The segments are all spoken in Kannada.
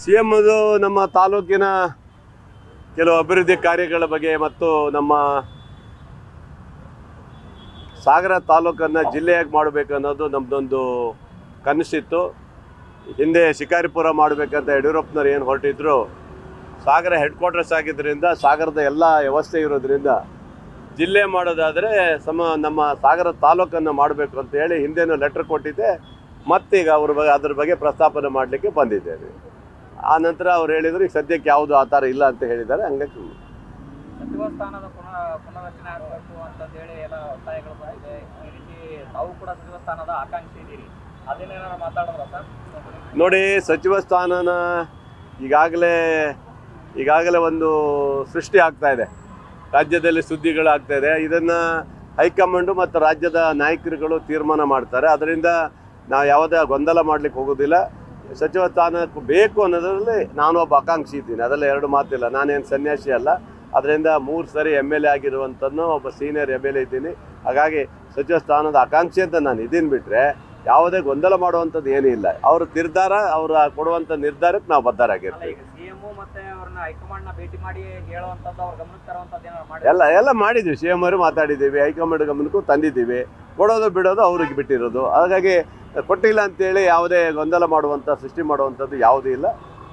ಸಿ ಎಂ ನಮ್ಮ ತಾಲೂಕಿನ ಕೆಲವು ಅಭಿವೃದ್ಧಿ ಕಾರ್ಯಗಳ ಬಗ್ಗೆ ಮತ್ತು ನಮ್ಮ ಸಾಗರ ತಾಲೂಕನ್ನು ಜಿಲ್ಲೆಯಾಗಿ ಮಾಡಬೇಕು ಅನ್ನೋದು ನಮ್ಮದೊಂದು ಕನಸಿತ್ತು. ಹಿಂದೆ ಶಿಕಾರಿಪುರ ಮಾಡಬೇಕಂತ ಯಡಿಯೂರಪ್ಪನವ್ರು ಏನು ಹೊರಟಿದ್ರು, ಸಾಗರ ಹೆಡ್ ಕ್ವಾರ್ಟರ್ಸ್ ಆಗಿದ್ದರಿಂದ ಸಾಗರದ ಎಲ್ಲ ವ್ಯವಸ್ಥೆ ಇರೋದ್ರಿಂದ ಜಿಲ್ಲೆ ಮಾಡೋದಾದರೆ ಸಮ ನಮ್ಮ ಸಾಗರ ತಾಲೂಕನ್ನು ಮಾಡಬೇಕು ಅಂತ ಹೇಳಿ ಹಿಂದೆನೂ ಲೆಟ್ರ್ ಕೊಟ್ಟಿದ್ದೆ. ಮತ್ತೀಗ ಅವ್ರ ಬಗ್ಗೆ ಅದ್ರ ಬಗ್ಗೆ ಪ್ರಸ್ತಾಪನೆ ಮಾಡಲಿಕ್ಕೆ ಬಂದಿದ್ದೇವೆ. ಆ ನಂತರ ಅವ್ರು ಹೇಳಿದ್ರು ಈಗ ಸದ್ಯಕ್ಕೆ ಯಾವುದು ಆ ಥರ ಇಲ್ಲ ಅಂತ ಹೇಳಿದ್ದಾರೆ. ಹಂಗಾಗಿ ಸಚಿವ ಸ್ಥಾನದ ಪುನಃ ಪುನರ್ರಚನೆ ಆಗಬೇಕು ಅಂತ ಹೇಳಿ ಎಲ್ಲ ಒತ್ತಾಯಗಳು ಬಂದಿದೆ. ಈ ರೀತಿ ತಾವು ಕೂಡ ಸಚಿವ ಸ್ಥಾನದ ಆಕಾಂಕ್ಷಿ ಇದ್ದೀರಿ. ಅದನ್ನೇನಾರ ಮಾತಾಡಿದ್ರ ಸರ್? ನೋಡಿ ಸಚಿವ ಸ್ಥಾನನ ಈಗಾಗಲೇ ಈಗಾಗಲೇ ಒಂದು ಸೃಷ್ಟಿ ಆಗ್ತಾ ಇದೆ. ರಾಜ್ಯದಲ್ಲಿ ಸುದ್ದಿಗಳಾಗ್ತಾ ಇದೆ. ಇದನ್ನು ಹೈಕಮಾಂಡು ಮತ್ತು ರಾಜ್ಯದ ನಾಯಕರುಗಳು ತೀರ್ಮಾನ ಮಾಡ್ತಾರೆ. ಅದರಿಂದ ನಾವು ಯಾವುದೇ ಗೊಂದಲ ಮಾಡಲಿಕ್ಕೆ ಹೋಗೋದಿಲ್ಲ. ಸಚಿವ ಸ್ಥಾನಕ್ಕೆ ಬೇಕು ಅನ್ನೋದರಲ್ಲಿ ನಾನು ಒಬ್ಬ ಆಕಾಂಕ್ಷಿ ಇದ್ದೀನಿ. ಅದೆಲ್ಲ ಎರಡು ಮಾತಿಲ್ಲ. ನಾನೇನು ಸನ್ಯಾಸಿ ಅಲ್ಲ. ಅದರಿಂದ ಮೂರು ಸರಿ ಎಂ ಎಲ್ ಎ ಆಗಿರುವಂಥದ್ದು ಒಬ್ಬ ಸೀನಿಯರ್ ಎಂ ಎಲ್ ಎ ಇದ್ದೀನಿ. ಹಾಗಾಗಿ ಸಚಿವ ಸ್ಥಾನದ ಆಕಾಂಕ್ಷಿ ಅಂತ ನಾನು ಇದೀನಿ ಬಿಟ್ಟರೆ ಯಾವುದೇ ಗೊಂದಲ ಮಾಡುವಂಥದ್ದು ಏನೂ ಇಲ್ಲ. ಅವರು ನಿರ್ಧಾರ ಅವರ ಕೊಡುವಂಥ ನಿರ್ಧಾರಕ್ಕೆ ನಾವು ಬದ್ಧರಾಗಿರ್ತೀವಿ. ಎಲ್ಲ ಎಲ್ಲ ಮಾಡಿದ್ದೀವಿ ಸಿ ಎಂ ಅವರು ಮಾತಾಡಿದ್ದೀವಿ. ಹೈಕಮಾಂಡ್ ಗಮನಕ್ಕೂ ತಂದಿದ್ದೀವಿ. ಕೊಡೋದು ಬಿಡೋದು ಅವ್ರಿಗೆ ಬಿಟ್ಟಿರೋದು. ಹಾಗಾಗಿ ಕೊಟ್ಟಿಲ್ಲ ಅಂತೇಳಿ ಯಾವುದೇ ಗೊಂದಲ ಮಾಡುವಂಥ ಸೃಷ್ಟಿ ಮಾಡುವಂಥದ್ದು ಯಾವುದೂ ಇಲ್ಲ.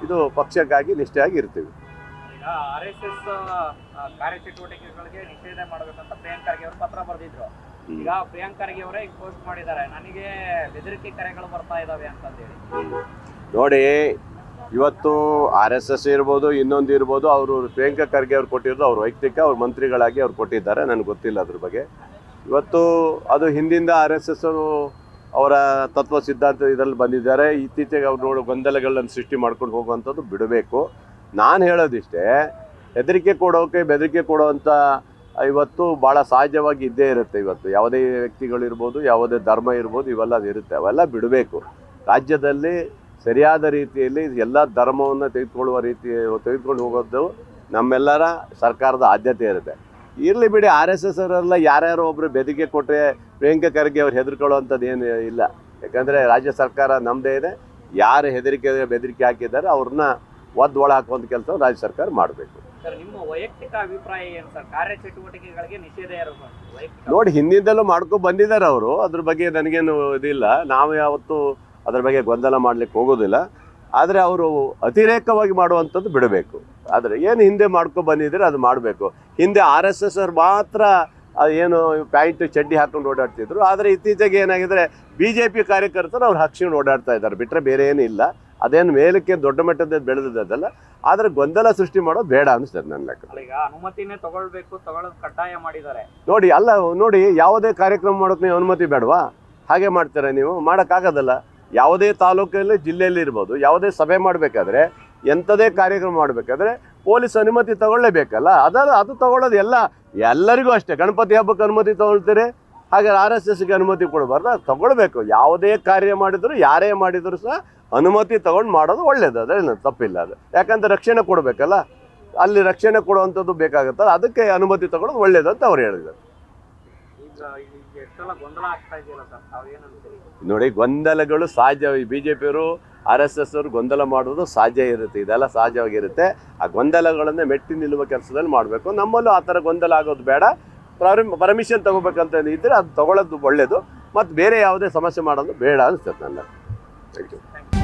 ಇದು ಪಕ್ಷಕ್ಕಾಗಿ ನಿಷ್ಠೆಯಾಗಿ ಇರ್ತೀವಿ. ಈಗ ಆರ್ ಎಸ್ ಎಸ್ ಕಾರ್ಯಚಟುವಟಿಕೆಗಳಿಗೆ ನಿಷೇಧ ಮಾಡಬೇಕಂತ ಪ್ರಿಯಾಂಕ್ ಖರ್ಗೆ ಅವರು ಪತ್ರ ಬರೆದಿದ್ರು. ಈಗ ಪ್ರಿಯಾಂಕ್ ಖರ್ಗೆ ಅವರೇ ಈಗ ಪೋಸ್ಟ್ ಮಾಡಿದ್ದಾರೆ. ನನಗೆ ಬೆದರಿಕೆ ಕರೆಗಳು ಬರ್ತಾ ಇದಾವೆ ಅಂತಂದೇಳಿ. ನೋಡಿ ಇವತ್ತು ಆರ್ ಎಸ್ ಎಸ್ ಇರ್ಬೋದು ಇನ್ನೊಂದು ಇರ್ಬೋದು ಅವರು ಪ್ರಿಯಾಂಕಾ ಖರ್ಗೆ ಅವ್ರು ಕೊಟ್ಟಿರೋದು ಅವ್ರ ವೈಯಕ್ತಿಕ ಅವ್ರ ಮಂತ್ರಿಗಳಾಗಿ ಅವ್ರು ಕೊಟ್ಟಿದ್ದಾರೆ. ನನಗೆ ಗೊತ್ತಿಲ್ಲ ಅದ್ರ ಬಗ್ಗೆ. ಇವತ್ತು ಅದು ಹಿಂದಿಂದ ಆರ್ ಎಸ್ ಎಸ್ ಅವರ ತತ್ವ ಸಿದ್ಧಾಂತ ಇದರಲ್ಲಿ ಬಂದಿದ್ದಾರೆ. ಇತ್ತೀಚೆಗೆ ಅವ್ರು ನೋಡೋ ಗೊಂದಲಗಳನ್ನು ಸೃಷ್ಟಿ ಮಾಡ್ಕೊಂಡು ಹೋಗುವಂಥದ್ದು ಬಿಡಬೇಕು. ನಾನು ಹೇಳೋದಿಷ್ಟೇ, ಹೆದರಿಕೆ ಕೊಡೋಕೆ ಬೆದರಿಕೆ ಕೊಡುವಂಥ ಇವತ್ತು ಭಾಳ ಸಹಜವಾಗಿ ಇದ್ದೇ ಇರುತ್ತೆ ಇವತ್ತು. ಯಾವುದೇ ವ್ಯಕ್ತಿಗಳಿರ್ಬೋದು, ಯಾವುದೇ ಧರ್ಮ ಇರ್ಬೋದು, ಇವೆಲ್ಲ ಇರುತ್ತೆ. ಅವೆಲ್ಲ ಬಿಡಬೇಕು. ರಾಜ್ಯದಲ್ಲಿ ಸರಿಯಾದ ರೀತಿಯಲ್ಲಿ ಎಲ್ಲ ಧರ್ಮವನ್ನು ತೆಗೆದುಕೊಳ್ಳುವ ರೀತಿ ತೆಗೆದುಕೊಂಡು ಹೋಗೋದು ನಮ್ಮೆಲ್ಲರ ಸರ್ಕಾರದ ಆದ್ಯತೆ ಇರುತ್ತೆ. ಇರಲಿ ಬಿಡಿ ಆರ್ ಎಸ್ ಎಸ್ ಅವರೆಲ್ಲ ಯಾರ್ಯಾರೋ ಒಬ್ಬರು ಬೆದರಿಕೆ ಕೊಟ್ಟರೆ ಪ್ರಿಯಾಂಕಾ ಖರ್ಗೆ ಅವ್ರು ಹೆದರ್ಕೊಳ್ಳೋವಂಥದ್ದು ಏನು ಇಲ್ಲ. ಯಾಕಂದರೆ ರಾಜ್ಯ ಸರ್ಕಾರ ನಮ್ಮದೇ ಇದೆ ಯಾರು ಹೆದರಿಕೆ ಬೆದರಿಕೆ ಹಾಕಿದ್ದಾರೆ ಅವ್ರನ್ನ ಒದ್ದು ಒಳ ಹಾಕುವಂಥ ಕೆಲಸ ರಾಜ್ಯ ಸರ್ಕಾರ ಮಾಡಬೇಕು. ಸರ್ ನಿಮ್ಮ ವೈಯಕ್ತಿಕ ಅಭಿಪ್ರಾಯ ಏನು ಸರ್? ಕಾರ್ಯಚಟುವಟಿಕೆಗಳಿಗೆ ನಿಷೇಧ ಇರಬೇಕು ವೈಯಕ್ತಿಕ ನೋಡಿ ಹಿಂದಿಂದಲೂ ಮಾಡ್ಕೊ ಬಂದಿದ್ದಾರೆ ಅವರು ಅದ್ರ ಬಗ್ಗೆ ನನಗೇನು ಇದಿಲ್ಲ. ನಾವು ಯಾವತ್ತೂ ಅದ್ರ ಬಗ್ಗೆ ಗೊಂದಲ ಮಾಡ್ಲಿಕ್ಕೆ ಹೋಗೋದಿಲ್ಲ. ಆದರೆ ಅವರು ಅತಿರೇಕವಾಗಿ ಮಾಡುವಂಥದ್ದು ಬಿಡಬೇಕು. ಆದರೆ ಏನು ಹಿಂದೆ ಮಾಡ್ಕೊ ಬಂದಿದ್ರೆ ಅದು ಮಾಡಬೇಕು. ಹಿಂದೆ ಆರ್ ಎಸ್ ಎಸ್ ಅವ್ರು ಮಾತ್ರ ಏನು ಪ್ಯಾಂಟ್ ಚಡ್ಡಿ ಹಾಕೊಂಡು ಓಡಾಡ್ತಿದ್ರು. ಆದರೆ ಇತ್ತೀಚೆಗೆ ಏನಾಗಿದ್ರೆ ಬಿ ಜೆ ಪಿ ಕಾರ್ಯಕರ್ತರು ಅವ್ರು ಹಾಕ್ಸ್ಕೊಂಡು ಓಡಾಡ್ತಾ ಇದ್ದಾರೆ. ಬಿಟ್ಟರೆ ಬೇರೆ ಏನೂ ಇಲ್ಲ. ಅದೇನು ಮೇಲಕ್ಕೆ ದೊಡ್ಡ ಮಟ್ಟದ ಬೆಳೆದದಲ್ಲ ಆದರೆ ಗೊಂದಲ ಸೃಷ್ಟಿ ಮಾಡೋದು ಬೇಡ ಅನಿಸ್ತದೆ ನನ್ನ ಲೆಕ್ಕ. ಈಗ ಅನುಮತಿನೇ ತಗೊಳ್ಬೇಕು ತಗೊಳ್ಳೋದು ಕಡ್ಡಾಯ ಮಾಡಿದ್ದಾರೆ. ನೋಡಿ ಅಲ್ಲ ನೋಡಿ ಯಾವುದೇ ಕಾರ್ಯಕ್ರಮ ಮಾಡೋಕೆ ನೀವು ಅನುಮತಿ ಬೇಡವಾ? ಹಾಗೆ ಮಾಡ್ತೀರಾ ನೀವು? ಮಾಡೋಕ್ಕಾಗೋದಲ್ಲ. ಯಾವುದೇ ತಾಲೂಕಲ್ಲಿ, ಜಿಲ್ಲೆಯಲ್ಲಿ ಇರ್ಬೋದು, ಯಾವುದೇ ಸಭೆ ಮಾಡಬೇಕಾದ್ರೆ ಎಂಥದೇ ಕಾರ್ಯಕ್ರಮ ಮಾಡಬೇಕಾದ್ರೆ ಪೊಲೀಸ್ ಅನುಮತಿ ತಗೊಳ್ಳೇಬೇಕಲ್ಲ? ಅದಲ್ಲ ಅದು ತಗೊಳ್ಳೋದು ಎಲ್ಲ ಎಲ್ಲರಿಗೂ ಅಷ್ಟೇ. ಗಣಪತಿ ಹಬ್ಬಕ್ಕೆ ಅನುಮತಿ ತಗೊಳ್ತೀರಿ, ಹಾಗೆ ಆರ್ ಎಸ್ ಎಸ್ಗೆ ಅನುಮತಿ ಕೊಡಬಾರ್ದು, ಅದು ತಗೊಳ್ಬೇಕು. ಯಾವುದೇ ಕಾರ್ಯ ಮಾಡಿದರೂ, ಯಾರೇ ಮಾಡಿದರೂ ಸಹ ಅನುಮತಿ ತಗೊಂಡು ಮಾಡೋದು ಒಳ್ಳೇದು. ಅದೇನು ತಪ್ಪಿಲ್ಲ ಅದು. ಯಾಕಂದರೆ ರಕ್ಷಣೆ ಕೊಡಬೇಕಲ್ಲ? ಅಲ್ಲಿ ರಕ್ಷಣೆ ಕೊಡುವಂಥದ್ದು ಬೇಕಾಗುತ್ತಲ್ಲ, ಅದಕ್ಕೆ ಅನುಮತಿ ತಗೊಳ್ಳೋದು ಒಳ್ಳೇದು ಅಂತ ಅವ್ರು ಹೇಳಿದ್ದಾರೆ. ನೋಡಿ ಗೊಂದಲಗಳು ಸಹಜ ಬಿ ಜೆ ಪಿಯವರು ಆರ್ ಎಸ್ ಎಸ್ ಅವರು ಗೊಂದಲ ಮಾಡೋದು ಸಹಜ ಇರುತ್ತೆ. ಇದೆಲ್ಲ ಸಹಜವಾಗಿರುತ್ತೆ. ಆ ಗೊಂದಲಗಳನ್ನ ಮೆಟ್ಟಿ ನಿಲ್ಲುವ ಕೆಲಸದಲ್ಲಿ ಮಾಡಬೇಕು. ನಮ್ಮಲ್ಲೂ ಆ ಥರ ಗೊಂದಲ ಆಗೋದು ಬೇಡ. ಪರ್ಮಿಷನ್ ತಗೋಬೇಕಂತ ಇದ್ದರೆ ಅದು ತಗೊಳ್ಳೋದು ಒಳ್ಳೆಯದು ಮತ್ತು ಬೇರೆ ಯಾವುದೇ ಸಮಸ್ಯೆ ಮಾಡೋದು ಬೇಡ ಅನಿಸ್ತದೆ ನನ್ನ ಥ್ಯಾಂಕ್ ಯು